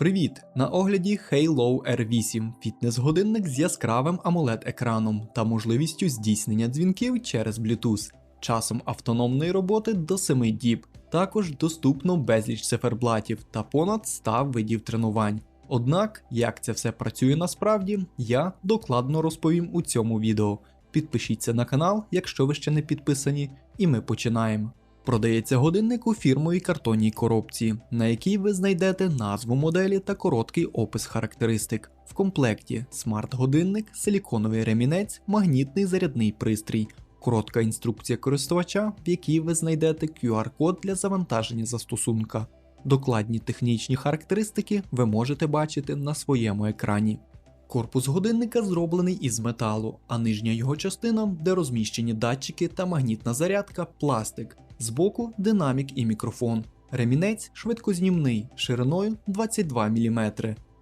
Привіт! На огляді Halo R8 фітнес-годинник з яскравим amoled екраном та можливістю здійснення дзвінків через Bluetooth, часом автономної роботи до 7 діб. Також доступно безліч циферблатів та понад 100 видів тренувань. Однак, як це все працює насправді, я докладно розповім у цьому відео. Підпишіться на канал, якщо ви ще не підписані, і ми починаємо. Продається годинник у фірмовій картонній коробці, на якій ви знайдете назву моделі та короткий опис характеристик. В комплекті смарт-годинник, силіконовий ремінець, магнітний зарядний пристрій, коротка інструкція користувача, в якій ви знайдете QR-код для завантаження застосунка. Докладні технічні характеристики ви можете бачити на своєму екрані. Корпус годинника зроблений із металу, а нижня його частина, де розміщені датчики та магнітна зарядка, пластик. Збоку динамік і мікрофон. Ремінець швидкознімний шириною 22 мм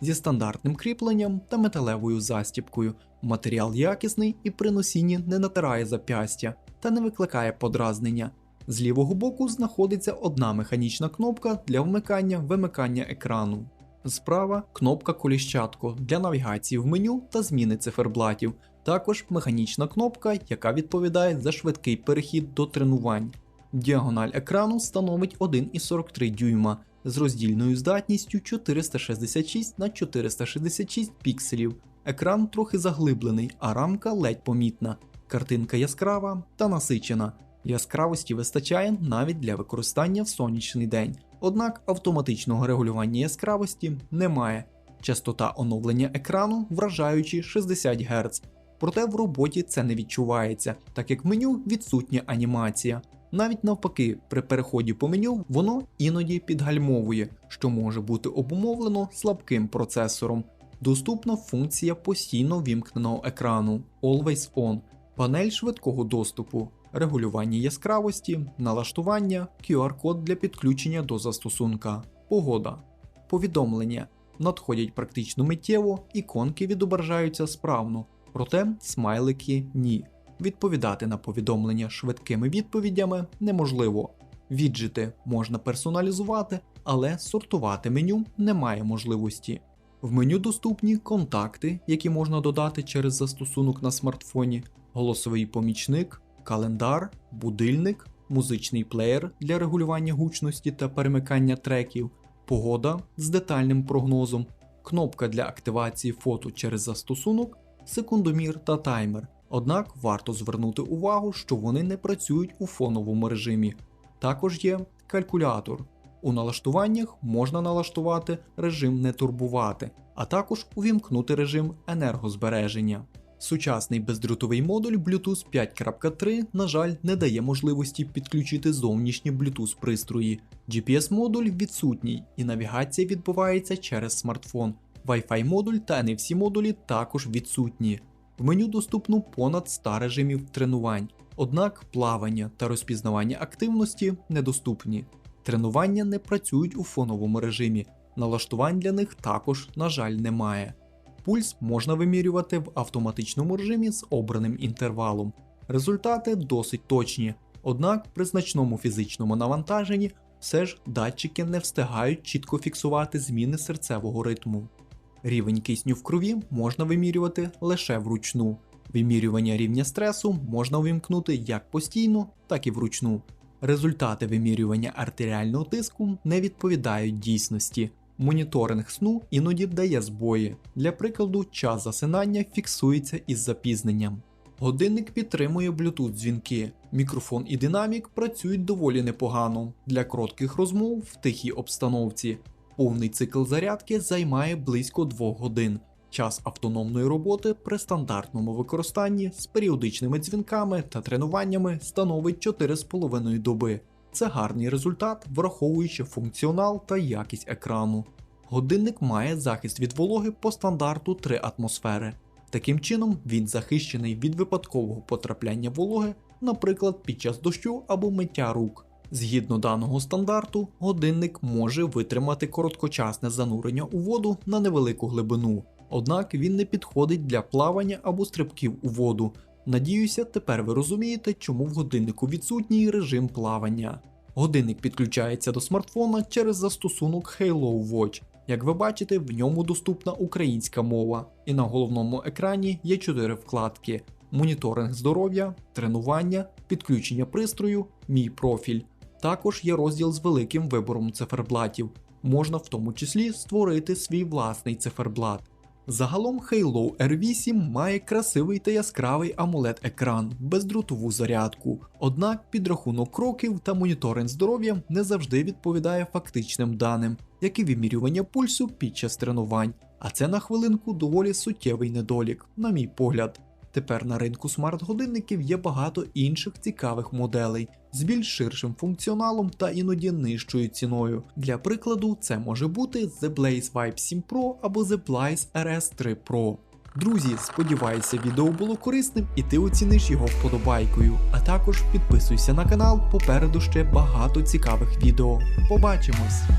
зі стандартним кріпленням та металевою застіпкою. Матеріал якісний і при носінні не натирає зап'ястя та не викликає подразнення. З лівого боку знаходиться одна механічна кнопка для вмикання вимикання екрану. Справа кнопка коліщатко для навігації в меню та зміни циферблатів. Також механічна кнопка, яка відповідає за швидкий перехід до тренувань. Діагональ екрану становить 1,43 дюйма з роздільною здатністю 466 на 466 пікселів. Екран трохи заглиблений, а рамка ледь помітна. Картинка яскрава та насичена. Яскравості вистачає навіть для використання в сонячний день. Однак автоматичного регулювання яскравості немає. Частота оновлення екрану вражаючі 60 Гц. Проте в роботі це не відчувається, так як меню відсутня анімація. Навіть навпаки, при переході по меню воно іноді підгальмовує, що може бути обумовлено слабким процесором. Доступна функція постійно вімкненого екрану Always On, панель швидкого доступу, регулювання яскравості, налаштування, QR-код для підключення до застосунка, погода, повідомлення надходять практично миттєво, іконки відображаються справно, проте смайлики ні. Відповідати на повідомлення швидкими відповідями неможливо. Віджити можна персоналізувати, але сортувати меню немає можливості. В меню доступні контакти, які можна додати через застосунок на смартфоні, голосовий помічник, календар, будильник, музичний плеєр для регулювання гучності та перемикання треків, погода з детальним прогнозом, кнопка для активації фото через застосунок, секундомір та таймер. Однак варто звернути увагу, що вони не працюють у фоновому режимі. Також є калькулятор. У налаштуваннях можна налаштувати режим не турбувати, а також увімкнути режим енергозбереження. Сучасний бездротовий модуль Bluetooth 5.3, на жаль, не дає можливості підключити зовнішні Bluetooth пристрої. GPS-модуль відсутній, і навігація відбувається через смартфон. Wi-Fi модуль та NFC модулі також відсутні. В меню доступно понад 100 режимів тренувань, однак плавання та розпізнавання активності недоступні. Тренування не працюють у фоновому режимі, налаштувань для них також, на жаль, немає. Пульс можна вимірювати в автоматичному режимі з обраним інтервалом. Результати досить точні, однак при значному фізичному навантаженні все ж датчики не встигають чітко фіксувати зміни серцевого ритму. Рівень кисню в крові можна вимірювати лише вручну. Вимірювання рівня стресу можна увімкнути як постійно, так і вручну. Результати вимірювання артеріального тиску не відповідають дійсності. Моніторинг сну іноді дає збої. Для прикладу, час засинання фіксується із запізненням. Годинник підтримує Bluetooth дзвінки. Мікрофон і динамік працюють доволі непогано для коротких розмов в тихій обстановці. Повний цикл зарядки займає близько 2 годин. Час автономної роботи при стандартному використанні з періодичними дзвінками та тренуваннями становить 4,5 доби. Це гарний результат, враховуючи функціонал та якість екрану. Годинник має захист від вологи по стандарту 3 атмосфери. Таким чином, він захищений від випадкового потрапляння вологи, наприклад, під час дощу або миття рук. Згідно даного стандарту, годинник може витримати короткочасне занурення у воду на невелику глибину, однак він не підходить для плавання або стрибків у воду. Надіюся, тепер ви розумієте, чому в годиннику відсутній режим плавання. Годинник підключається до смартфона через застосунок Halo Watch. Як ви бачите, в ньому доступна українська мова, і на головному екрані є чотири вкладки: моніторинг здоров'я, тренування, підключення пристрою, мій профіль. Також є розділ з великим вибором циферблатів. Можна в тому числі створити свій власний циферблат. Загалом Halo R8 має красивий та яскравий amoled екран, бездротову зарядку. Однак підрахунок кроків та моніторинг здоров'я не завжди відповідає фактичним даним, як і вимірювання пульсу під час тренувань. А це на хвилинку доволі суттєвий недолік, на мій погляд. Тепер на ринку смарт-годинників є багато інших цікавих моделей з більш ширшим функціоналом та іноді нижчою ціною. Для прикладу, це може бути The Blaze Vibe 7 Pro або The Blaze RS3 Pro. Друзі, сподіваюся, відео було корисним і ти оціниш його вподобайкою. А також підписуйся на канал, попереду ще багато цікавих відео. Побачимось!